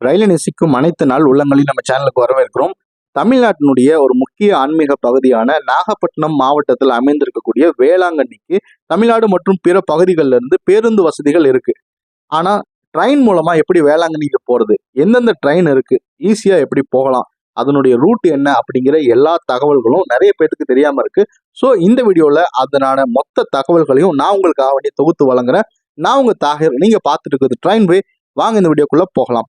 ரயிலை நேசிக்கும் அனைத்து நாள் உள்ளங்களையும் நம்ம சேனலுக்கு வரவேற்கிறோம். தமிழ்நாட்டினுடைய ஒரு முக்கிய ஆன்மீக பகுதியான நாகப்பட்டினம் மாவட்டத்தில் அமைந்திருக்கக்கூடிய வேளாங்கண்ணிக்கு தமிழ்நாடு மற்றும் பிற பகுதிகளில் இருந்து பேருந்து வசதிகள் இருக்கு. ஆனா ட்ரெயின் மூலமா எப்படி வேளாங்கண்ணிக்கு போறது? எந்தெந்த ட்ரெயின் இருக்கு? ஈஸியா எப்படி போகலாம்? அதனுடைய ரூட் என்ன? அப்படிங்கிற எல்லா தகவல்களும் நிறைய பேருக்கு தெரியாம இருக்கு. ஸோ இந்த வீடியோல அதனான மொத்த தகவல்களையும் நான் உங்களுக்காக வேண்டிய தொகுத்து வழங்குறேன். நான் உங்க தாகர். நீங்க பார்த்துட்டு இருக்கிறது ட்ரெயின் போய் வாங்க இந்த வீடியோக்குள்ள போகலாம்.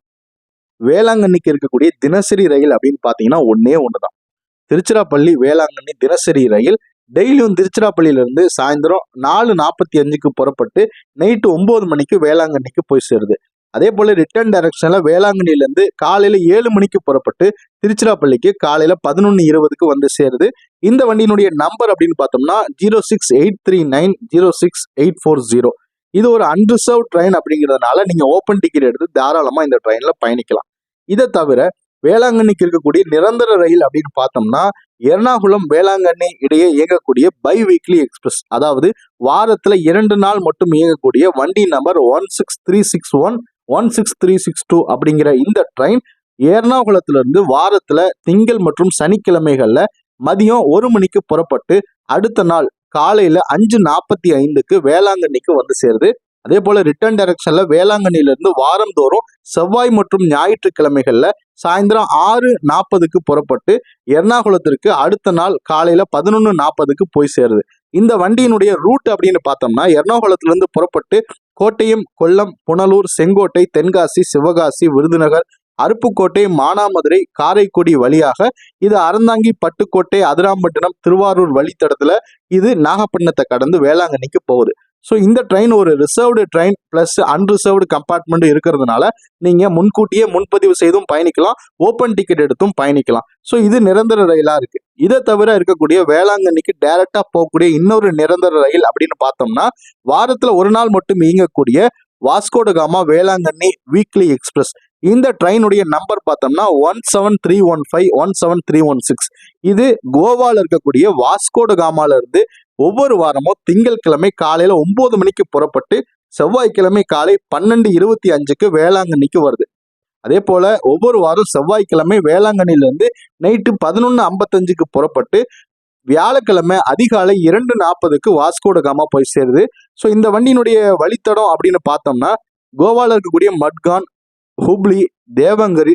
வேளாங்கண்ணிக்கு இருக்கக்கூடிய தினசரி ரயில் அப்படின்னு பார்த்தீங்கன்னா ஒன்னே ஒன்று தான் திருச்சிராப்பள்ளி வேளாங்கண்ணி தினசரி ரயில் டெய்லியும் திருச்சிராப்பள்ளியிலேருந்து சாயந்தரம் நாலு நாற்பத்தி அஞ்சுக்கு புறப்பட்டு நைட்டு ஒம்பது மணிக்கு வேளாங்கண்ணிக்கு போய் சேருது. அதே போல் ரிட்டர்ன் டைரக்ஷனில் வேளாங்கண்ணிலேருந்து காலையில் ஏழு மணிக்கு புறப்பட்டு திருச்சிராப்பள்ளிக்கு காலையில் பதினொன்று இருபதுக்கு வந்து சேருது. இந்த வண்டியினுடைய நம்பர் அப்படின்னு பார்த்தோம்னா zero six eight three nine zero six eight four zero இது ஒரு அன்ரிசர்வ் ட்ரெயின் அப்படிங்கிறதுனால நீங்கள் ஓப்பன் டிக்கெட் எடுத்து தாராளமாக இந்த ட்ரெயினில் பயணிக்கலாம். இதை தவிர வேளாங்கண்ணிக்கு இருக்கக்கூடிய நிரந்தர ரயில் அப்படின்னு பார்த்தோம்னா எர்ணாகுளம் வேளாங்கண்ணி இடையே இயங்கக்கூடிய பை வீக்லி எக்ஸ்பிரஸ் அதாவது வாரத்துல இரண்டு நாள் மட்டும் இயங்கக்கூடிய வண்டி number one six three six one one six three six two அப்படிங்கிற இந்த ட்ரெயின் எர்ணாகுளத்திலிருந்து வாரத்துல திங்கள் மற்றும் சனிக்கிழமைகள்ல மதியம் ஒரு மணிக்கு புறப்பட்டு அடுத்த நாள் காலையில அஞ்சு நாற்பத்தி ஐந்துக்கு வேளாங்கண்ணிக்கு வந்து சேருது. அதே போல ரிட்டர்ன் டைரக்ஷன்ல வேளாங்கண்ணியிலிருந்து வாரந்தோறும் செவ்வாய் மற்றும் ஞாயிற்றுக்கிழமைகள்ல சாயந்தரம் ஆறு நாற்பதுக்கு புறப்பட்டு எர்ணாகுளத்திற்கு அடுத்த நாள் காலையில பதினொன்று நாற்பதுக்கு போய் சேருது. இந்த வண்டியினுடைய ரூட் அப்படின்னு பார்த்தோம்னா எர்ணாகுளத்திலிருந்து புறப்பட்டு கோட்டயம் கொல்லம் புனலூர் செங்கோட்டை தென்காசி சிவகாசி விருதுநகர் அருப்புக்கோட்டை மானாமதுரை காரைக்குடி வழியாக இது அறந்தாங்கி பட்டுக்கோட்டை அதிராம்பட்டினம் திருவாரூர் வழித்தடத்துல இது நாகப்பட்டினத்தை கடந்து வேளாங்கண்ணிக்கு போகுது. ஸோ இந்த ட்ரெயின் ஒரு reserved train plus unreserved compartment இருக்கிறதுனால நீங்கள் முன்கூட்டியே முன்பதிவு செய்தும் பயணிக்கலாம் ஓப்பன் டிக்கெட் எடுத்தும் பயணிக்கலாம். ஸோ இது நிரந்தர ரயிலாக இருக்குது இதை தவிர இருக்கக்கூடிய வேளாங்கண்ணிக்கு டைரெக்டாக போகக்கூடிய இன்னொரு நிரந்தர ரயில் அப்படின்னு பார்த்தோம்னா வாரத்தில் ஒரு நாள் மட்டும் இயங்கக்கூடிய வாஸ்கோடகாமா வேளாங்கண்ணி வீக்லி எக்ஸ்பிரஸ் இந்த ட்ரெயினுடைய நம்பர் பார்த்தோம்னா one seven three one five one seven three one six இது கோவால இருக்கக்கூடிய வாஸ்கோடகாமால இருந்து ஒவ்வொரு வாரமும் திங்கட்கிழமை காலையில ஒன்பது மணிக்கு புறப்பட்டு செவ்வாய்க்கிழமை காலை பன்னெண்டு இருபத்தி அஞ்சுக்கு வேளாங்கண்ணிக்கு வருது. அதே போல ஒவ்வொரு வாரம் செவ்வாய்க்கிழமை வேளாங்கண்ணிலிருந்து நைட்டு பதினொன்று ஐம்பத்தஞ்சுக்கு புறப்பட்டு வியாழக்கிழமை அதிகாலை இரண்டு நாற்பதுக்கு வாஸ்கோடகாமா போய் சேருது. ஸோ இந்த வண்டியினுடைய வழித்தடம் அப்படின்னு பார்த்தோம்னா கோவாவில் இருக்கக்கூடிய மட்கான் ஹுப்ளி தேவங்கரி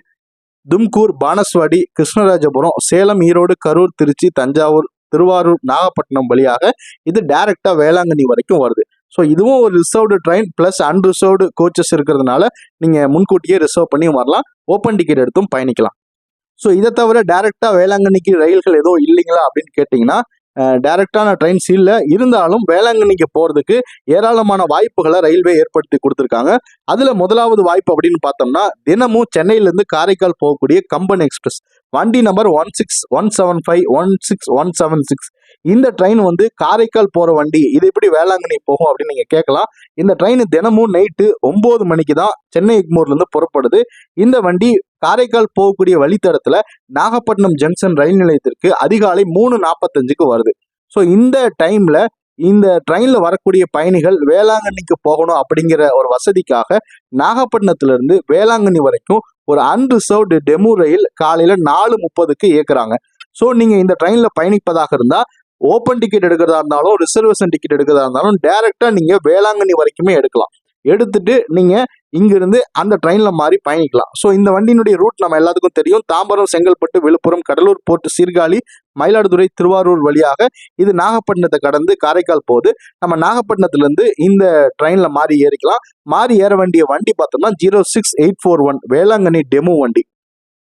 தும்கூர் பானஸ்வாடி கிருஷ்ணராஜபுரம் சேலம் ஈரோடு கரூர் திருச்சி தஞ்சாவூர் திருவாரூர் நாகப்பட்டினம் வழியாக இது டைரக்டா வேளாங்கண்ணி வரைக்கும் வருது. ஸோ இதுவும் ஒரு reserved train plus unreserved coaches இருக்கிறதுனால நீங்க முன்கூட்டியே ரிசர்வ் பண்ணி வரலாம். ஓப்பன் டிக்கெட் எடுத்தும் பயணிக்கலாம். ஸோ இதை தவிர டைரக்டா வேளாங்கண்ணிக்கு ரயில்கள் எதுவும் இல்லைங்களா அப்படின்னு கேட்டிங்கன்னா டைரக்டான ட்ரெயின்ஸ் இல்லை. இருந்தாலும் வேளாங்கண்ணிக்கு போகிறதுக்கு ஏராளமான வாய்ப்புகளை ரயில்வே ஏற்படுத்தி கொடுத்துருக்காங்க. அதில் முதலாவது வாய்ப்பு அப்படின்னு பார்த்தோம்னா தினமும் சென்னையிலேருந்து காரைக்கால் போகக்கூடிய கம்பன் எக்ஸ்பிரஸ். வண்டி number one six one seven five one six one seven six இந்த ட்ரெயின் வந்து காரைக்கால் போகிற வண்டி. இது எப்படி வேளாங்கண்ணி போகும் அப்படின்னு நீங்கள் கேட்கலாம். இந்த ட்ரெயின் தினமும் நைட்டு ஒம்பது மணிக்கு தான் சென்னை எக்மூர்லேருந்து புறப்படுது. இந்த வண்டி காரைக்கால் போகக்கூடிய வழித்தடத்துல நாகப்பட்டினம் ஜங்ஷன் ரயில் நிலையத்திற்கு அதிகாலை மூணு நாற்பத்தஞ்சுக்கு வருது. ஸோ இந்த டைம்ல இந்த ட்ரெயின்ல வரக்கூடிய பயணிகள் வேளாங்கண்ணிக்கு போகணும் அப்படிங்கிற ஒரு வசதிக்காக நாகப்பட்டினத்துல இருந்து வேளாங்கண்ணி வரைக்கும் ஒரு அன்ரிசர்வ்டு டெமு ரயில் காலையில நாலு முப்பதுக்கு இயக்குறாங்க. ஸோ நீங்க இந்த ட்ரெயின்ல பயணிப்பதாக இருந்தா ஓப்பன் டிக்கெட் எடுக்கிறதா இருந்தாலும் ரிசர்வேஷன் டிக்கெட் எடுக்கிறதா இருந்தாலும் டைரக்டா நீங்க வேளாங்கண்ணி வரைக்குமே எடுக்கலாம். எடுத்துட்டு நீங்க இங்கிருந்து அந்த ட்ரெயினில் மாறி பயணிக்கலாம். ஸோ இந்த வண்டியினுடைய ரூட் நம்ம எல்லாத்துக்கும் தெரியும். தாம்பரம் செங்கல்பட்டு விழுப்புரம் கடலூர் போர்ட் சீர்காழி மயிலாடுதுறை திருவாரூர் வழியாக இது நாகப்பட்டினத்தை கடந்து காரைக்கால் போகுது நம்ம நாகப்பட்டினத்துலேருந்து இந்த ட்ரெயினில் மாறி ஏறிக்கலாம். மாறி ஏற வேண்டிய வண்டி பார்த்தோம்னா zero six eight four one Velankanni DEMU வண்டி.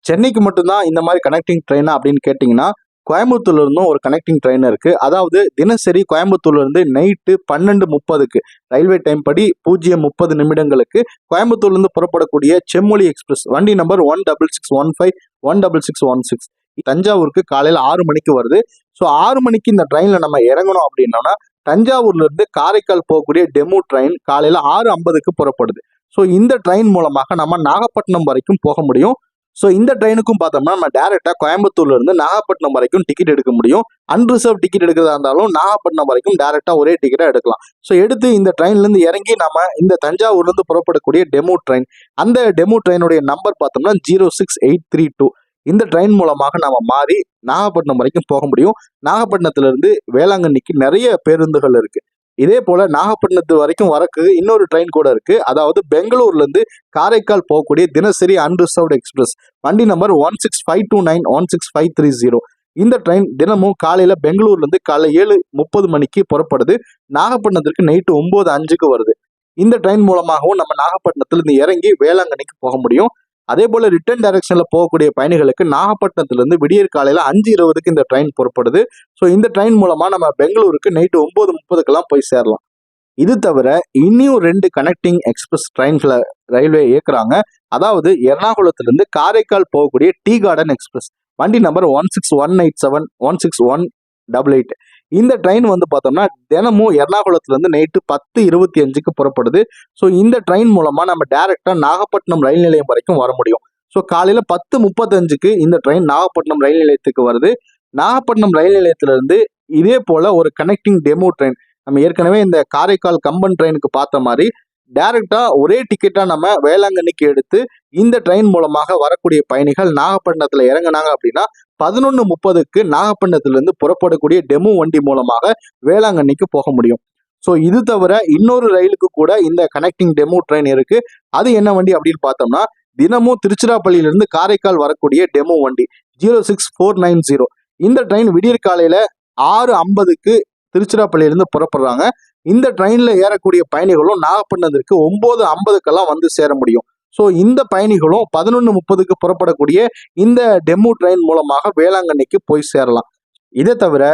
சென்னைக்கு மட்டும்தான் இந்த மாதிரி கனெக்டிங் ட்ரெயினா அப்படின்னு கேட்டிங்கன்னா கோயம்புத்தூர்ல இருந்தும் ஒரு கனெக்டிங் ட்ரெயின் இருக்கு. அதாவது தினசரி கோயம்புத்தூர்ல இருந்து நைட்டு பன்னெண்டு முப்பதுக்கு ரயில்வே டைம் படி பூஜ்ஜியம் முப்பது நிமிடங்களுக்கு கோயம்புத்தூர்ல இருந்து புறப்படக்கூடிய செம்மொழி எக்ஸ்பிரஸ் வண்டி number one double six one five one double six one six தஞ்சாவூருக்கு காலையில ஆறு மணிக்கு வருது. ஸோ ஆறு மணிக்கு இந்த ட்ரெயின்ல நம்ம இறங்கணும் அப்படின்னோம்னா தஞ்சாவூர்ல இருந்து காரைக்கால் போகக்கூடிய டெமோ ட்ரெயின் காலையில ஆறு ஐம்பதுக்கு புறப்படுது. ஸோ இந்த ட்ரெயின் மூலமாக நம்ம நாகப்பட்டினம் வரைக்கும் போக முடியும். ஸோ இந்த ட்ரெயினுக்கும் பார்த்தோம்னா நம்ம டேரெக்டாக கோயம்புத்தூர்ல இருந்து நாகப்பட்டினம் வரைக்கும் டிக்கெட் எடுக்க முடியும். அன்ரிசர்வ் டிக்கெட் எடுக்கிறதா இருந்தாலும் நாகப்பட்டினம் வரைக்கும் டேரெக்டாக ஒரே டிக்கெட்டாக எடுக்கலாம். ஸோ எடுத்து இந்த ட்ரெயின்லேருந்து இறங்கி நம்ம இந்த தஞ்சாவூர்லேருந்து புறப்படக்கூடிய டெமோ ட்ரெயின் அந்த டெமோ ட்ரெயினுடைய நம்பர் பார்த்தோம்னா zero six eight three two இந்த ட்ரெயின் மூலமாக நம்ம மாறி நாகப்பட்டினம் வரைக்கும் போக முடியும். நாகப்பட்டினத்துலேருந்து வேளாங்கண்ணிக்கு நிறைய பேருந்துகள் இருக்குது இதே போல நாகப்பட்டினத்து வரைக்கும் வரக்கு இன்னொரு ட்ரெயின் கூட இருக்கு. அதாவது பெங்களூர்ல இருந்து காரைக்கால் போகக்கூடிய தினசரி அன்ரிசர்வ்டு எக்ஸ்பிரஸ் வண்டி number one six five two nine one six five three zero இந்த ட்ரெயின் தினமும் காலையில பெங்களூர்ல இருந்து காலை ஏழு முப்பது மணிக்கு புறப்படுது. நாகப்பட்டினத்திற்கு நைட்டு ஒன்பது அஞ்சுக்கு வருது. இந்த ட்ரெயின் மூலமாகவும் நம்ம நாகப்பட்டினத்துல இருந்து இறங்கி வேளாங்கண்ணிக்கு போக முடியும். அதே போல ரிட்டர்ன் டைரக்ஷன்ல போகக்கூடிய பயணிகளுக்கு நாகப்பட்டினத்துலேருந்து விடியற் காலையில அஞ்சு இருபதுக்கு இந்த ட்ரெயின் புறப்படுது. ஸோ இந்த ட்ரெயின் மூலமா நம்ம பெங்களூருக்கு நைட்டு ஒன்பது முப்பதுக்கெல்லாம் போய் சேரலாம். இது தவிர இன்னும் ரெண்டு கனெக்டிங் எக்ஸ்பிரஸ் ட்ரெயின்களை ரயில்வே இயக்குறாங்க. அதாவது எர்ணாகுளத்திலிருந்து காரைக்கால் போகக்கூடிய டீ கார்டன் எக்ஸ்பிரஸ் வண்டி number one six one eight seven one six one double eight இந்த ட்ரெயின் வந்து பார்த்தோம்னா தினமும் எர்ணாகுளத்துலேருந்து நைட்டு பத்து இருபத்தி அஞ்சுக்கு புறப்படுது. ஸோ இந்த ட்ரெயின் மூலமாக நம்ம டேரெக்டாக நாகப்பட்டினம் ரயில் நிலையம் வரைக்கும் வர முடியும். ஸோ காலையில் பத்து முப்பத்தஞ்சுக்கு இந்த ட்ரெயின் நாகப்பட்டினம் ரயில் நிலையத்துக்கு வருது. நாகப்பட்டினம் ரயில் நிலையத்திலிருந்து இதே போல் ஒரு கனெக்டிங் டெமோ ட்ரெயின் நம்ம ஏற்கனவே இந்த காரைக்கால் கம்பன் ட்ரெயினுக்கு பார்த்த மாதிரி டைரக்டா ஒரே டிக்கெட்டாக நம்ம வேளாங்கண்ணிக்கு எடுத்து இந்த ட்ரெயின் மூலமாக வரக்கூடிய பயணிகள் நாகப்பட்டினத்தில் இறங்குனாங்க அப்படின்னா பதினொன்று முப்பதுக்கு நாகப்பட்டினத்திலிருந்து புறப்படக்கூடிய டெமோ வண்டி மூலமாக வேளாங்கண்ணிக்கு போக முடியும். ஸோ இது தவிர இன்னொரு ரயிலுக்கு கூட இந்த கனெக்டிங் டெமோ ட்ரெயின் இருக்கு. அது என்ன வண்டி அப்படின்னு பார்த்தோம்னா தினமும் திருச்சிராப்பள்ளியிலிருந்து காரைக்கால் வரக்கூடிய டெமோ வண்டி zero six four nine zero இந்த ட்ரெயின் விடியற் காலையில ஆறு ஐம்பதுக்கு திருச்சிராப்பள்ளியிலிருந்து புறப்படுறாங்க. இந்த ட்ரெயினில் ஏறக்கூடிய பயணிகளும் நாகப்பட்டினத்திற்கு ஒம்பது ஐம்பதுக்கெல்லாம் வந்து சேர முடியும். ஸோ இந்த பயணிகளும் பதினொன்று முப்பதுக்கு புறப்படக்கூடிய இந்த டெமோ ட்ரெயின் மூலமாக வேளாங்கண்ணிக்கு போய் சேரலாம். இதை தவிர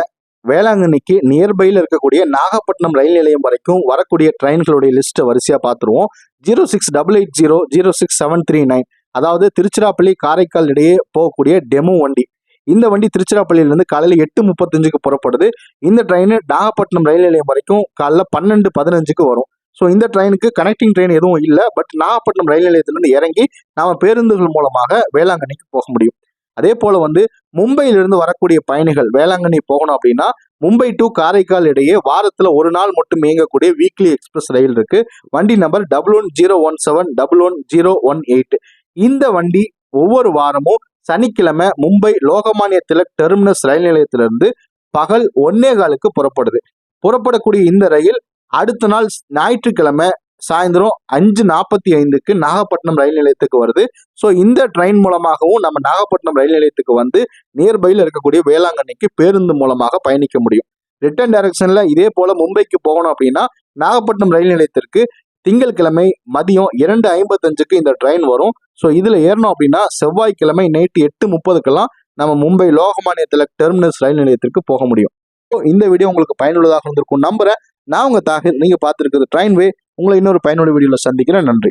வேளாங்கண்ணிக்கு நியர்பையில் இருக்கக்கூடிய நாகப்பட்டினம் ரயில் நிலையம் வரைக்கும் வரக்கூடிய ட்ரெயின்களுடைய லிஸ்ட்டை வரிசையாக பார்த்துருவோம் zero six double eight zero zero six seven three nine அதாவது திருச்சிராப்பள்ளி காரைக்கால் இடையே போகக்கூடிய டெமோ வண்டி. இந்த வண்டி திருச்சிராப்பள்ளியிலேருந்து காலையில் எட்டு முப்பத்தஞ்சுக்கு புறப்படுது. இந்த ட்ரெயின் நாகப்பட்டினம் ரயில் நிலையம் வரைக்கும் காலைல பன்னெண்டு பதினஞ்சுக்கு வரும். ஸோ இந்த ட்ரெயினுக்கு கனெக்டிங் ட்ரெயின் எதுவும் இல்லை. பட் நாகப்பட்டினம் ரயில் நிலையத்திலிருந்து இறங்கி நாம் பேருந்துகள் மூலமாக வேளாங்கண்ணிக்கு போக முடியும். அதே போல் வந்து மும்பையிலிருந்து வரக்கூடிய பயணிகள் வேளாங்கண்ணி போகணும் அப்படின்னா மும்பை டு காரைக்கால் இடையே வாரத்தில் ஒரு நாள் மட்டும் இயங்கக்கூடிய வீக்லி எக்ஸ்பிரஸ் ரயில் இருக்கு. வண்டி number double one zero one seven double one zero one eight இந்த வண்டி ஒவ்வொரு வாரமும் சனிக்கிழமை மும்பை லோகமானிய திலக் டெர்மினஸ் ரயில் நிலையத்திலிருந்து பகல் ஒன்னே காலுக்கு புறப்படுது. புறப்படக்கூடிய இந்த ரயில் அடுத்த நாள் ஞாயிற்றுக்கிழமை சாயந்தரம் அஞ்சு நாற்பத்தி ஐந்துக்கு நாகப்பட்டினம் ரயில் நிலையத்துக்கு வருது. ஸோ இந்த ட்ரெயின் மூலமாகவும் நம்ம நாகப்பட்டினம் ரயில் நிலையத்துக்கு வந்து நியர்பையில் இருக்கக்கூடிய வேளாங்கண்ணிக்கு பேருந்து மூலமாக பயணிக்க முடியும். ரிட்டர்ன் டைரக்ஷனில் இதே போல் மும்பைக்கு போகணும் அப்படின்னா நாகப்பட்டினம் ரயில் நிலையத்திற்கு திங்கட்கிழமை மதியம் இரண்டு ஐம்பத்தஞ்சுக்கு இந்த ட்ரெயின் வரும். ஸோ இதில் ஏறணும் அப்படின்னா செவ்வாய்க்கிழமை நைட்டு எட்டு முப்பதுக்கெல்லாம் நம்ம மும்பை லோகமானிய திலக் டெர்மினஸ் ரயில் நிலையத்திற்கு போக முடியும். ஸோ இந்த வீடியோ உங்களுக்கு பயனுள்ளதாக இருந்திருக்கும் நம்புறேன். நான் உங்க தாகிர் நீங்க பார்த்துருக்குது ட்ரெயின் வே உங்களை இன்னொரு பயனுள்ள வீடியோவில் சந்திக்கிறேன். நன்றி.